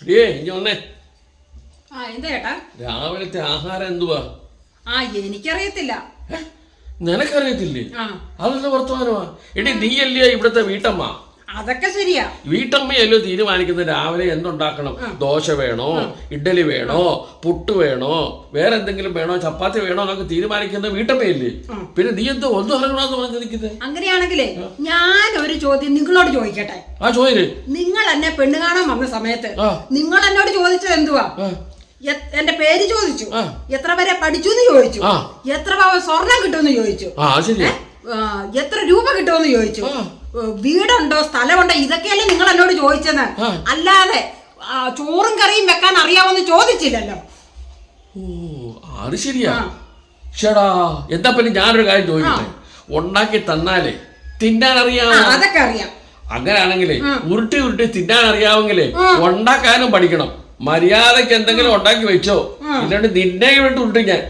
ഏ ഇനി വന്നേ. ആ എന്താ ചേട്ടാ? രാവിലത്തെ ആഹാരം എന്തുവാ? ആ എനിക്കറിയത്തില്ല? നിനക്കറിയത്തില്ലേ? അതെന്താ വർത്തമാനമാ? എടി നീയല്ലേ ഇവിടുത്തെ വീട്ടമ്മ? അതൊക്കെ ശരിയാ. വീട്ടമ്മയല്ലോ തീരുമാനിക്കുന്നത് രാവിലെ എന്തുണ്ടാക്കണം? ദോശ വേണോ? ഇഡ്ഡലി വേണോ? പുട്ട് വേണോ? വേറെ എന്തെങ്കിലും വേണോ? ചപ്പാത്തി വേണോ എന്നൊക്കെ തീരുമാനിക്കുന്നത് വീട്ടമ്മയല്ലേ? പിന്നെ നീ എന്തോ ഒന്നും ഇറങ്ങണമെന്ന് പറഞ്ഞു നിൽക്കുന്നത് അങ്ങനെയാണെങ്കിലേ ഞാൻ ഒരു ചോദ്യം നിങ്ങളോട് ചോദിക്കട്ടെ? ആ ചോദ്യം നിങ്ങൾ എന്നെ പെണ്ണ് കാണാൻ വന്ന സമയത്ത് നിങ്ങൾ എന്നോട് ചോദിച്ചത് എന്തുവാ? എന്റെ പേര് ചോദിച്ചു. എത്ര വരെ പഠിച്ചു എന്ന് ചോദിച്ചു എത്ര സ്വർണം കിട്ടുമെന്ന് ചോദിച്ചു. എത്ര രൂപ കിട്ടുമെന്ന് ചോദിച്ചു. വീടുണ്ടോ? സ്ഥലമുണ്ടോ? ഇതൊക്കെയല്ലേ നിങ്ങൾ എന്നോട് ചോദിച്ചത് അല്ലാതെ ചോറും കറിയും വെക്കാൻ അറിയാമെന്ന് ചോദിച്ചില്ലല്ലോ. ഓ അത് ശരിയാ. ഷടാ എന്താ പിന്നെ ഞാനൊരു കാര്യം ചോദിക്കട്ടെ? ഉണ്ടാക്കി തന്നാലേ തിന്നാൻ അറിയാമോ അതൊക്കെ അറിയാം. അങ്ങനെയാണെങ്കിലേ ഉരുട്ടി ഉരുട്ടി തിന്നാൻ അറിയാമെങ്കിലേ ഉണ്ടാക്കാനും പഠിക്കണം. മര്യാദയ്ക്ക് എന്തെങ്കിലും ഉണ്ടാക്കി വെച്ചോ. ഇല്ലാണ്ട് നിന്നെ വേണ്ടി ഉരുട്ടി ഞാൻ.